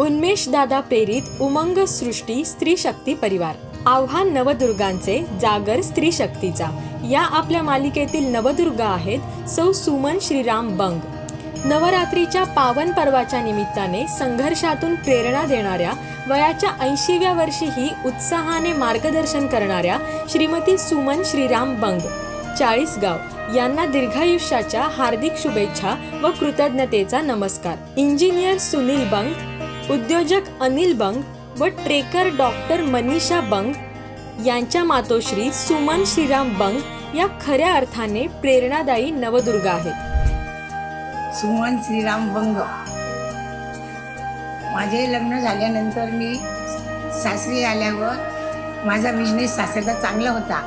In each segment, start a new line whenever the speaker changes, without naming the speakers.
उन्मेष दादा प्रेरित उमंग सृष्टी स्त्री शक्ती परिवार. आव्हान नवदुर्गांचे जागर स्त्री शक्तीचा. या आपल्या मालिकेतील नवदुर्गा आहेत सौ सुमन श्रीराम बंग. नवरात्रीच्या पावन पर्वाच्या निमित्ताने संघर्षातून प्रेरणा देणाऱ्या वयाच्या ऐंशीव्या वर्षीही उत्साहाने मार्गदर्शन करणाऱ्या श्रीमती सुमन श्रीराम बंग. चाळीसगाव यांना दीर्घायुष्याच्या हार्दिक शुभेच्छा व कृतज्ञतेचा नमस्कार. इंजिनियर सुनील बंग उद्योजक अनिल बंग व ट्रेकर डॉक्टर मनीषा बंग यांच्या मातोश्री सुमन श्रीराम बंग या खऱ्या अर्थाने प्रेरणादायी नवदुर्गा आहेत.
सुमन श्रीराम बंग. माझे लग्न झाल्यानंतर मी सासरी आल्यावर माझा बिझनेस सासऱ्याचा चांगला होता.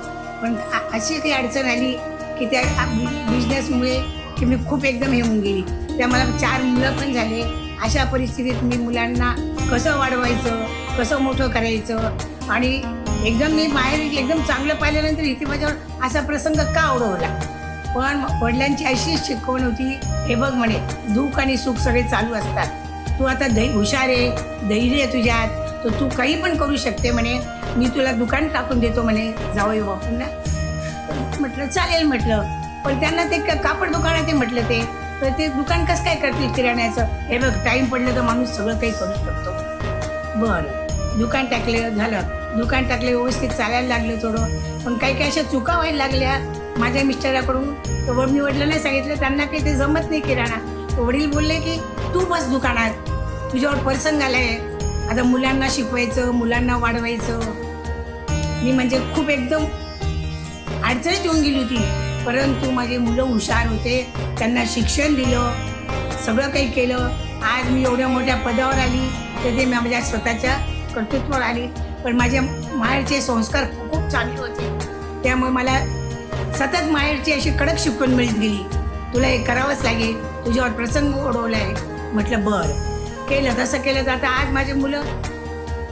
पण अशी काही अडचण आली की त्या बिझनेसमुळे की मी खूप एकदम हे होऊन गेली. त्या मला चार मुलं पण झाले. अशा परिस्थितीत मी मुलांना कसं वाढवायचं कसं मोठं करायचं? आणि एकदम मी बाहेर एकदम चांगलं पाहिल्यानंतर इथे माझ्यावर असा प्रसंग का ओढवला पण वडिलांची अशी शिकवण होती हे बघ म्हणे दुःख आणि सुख सगळे चालू असतात. तू आता दै हुशार आहे धैर्य आहे तुझ्यात तर तू काही पण करू शकते म्हणे. मी तुला दुकान टाकून देतो म्हणे. जावई बापूंना. म्हटलं चालेल म्हटलं. पण त्यांना ते कापड दुकान आहे ते म्हटलं ते. तर ते दुकान कसं काय करतील किराण्याचं? हे बघ टाईम पडलं तर माणूस सगळं काही करू शकतो. बरं दुकान टाकलं झालं. दुकान टाकले व्यवस्थित चालायला लागलं थोडं. पण काही काही अशा चुका व्हायला लागल्या माझ्या मिस्टराकडून. तर वर मी वडिलांना सांगितलं त्यांना काही ते जमत नाही किराणा. तर वडील बोलले की तू बस दुकानात. तुझ्यावर प्रसंग आलाय. आता मुलांना शिकवायचं मुलांना वाढवायचं. मी म्हणजे खूप एकदम अडचणीत येऊन गेली होती. परंतु माझे मुलं हुशार होते. त्यांना शिक्षण दिलं. सगळं काही केलं. आज मी एवढ्या मोठ्या पदावर आली. तर ते माझ्या स्वतःच्या कर्तृत्वावर आली. पण माझ्या माहेरचे संस्कार खूप चांगले होते. त्यामुळे मला सतत माहेरची अशी कडक शिकवण मिळत गेली. तुला हे करावंच लागेल. तुझ्यावर प्रसंग ओढवलाय. म्हटलं बरं. केलं. तसं केलं तर आता आज माझे मुलं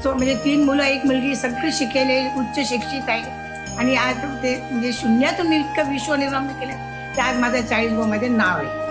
सो म्हणजे तीन मुलं एक मुलगी सगळी शिकेले. उच्च शिक्षित आहे. आणि आज ते म्हणजे शून्यातून मी इतकं विश्व निर्माण केलं तर आज माझं चाळीसमध्ये नाव आहे.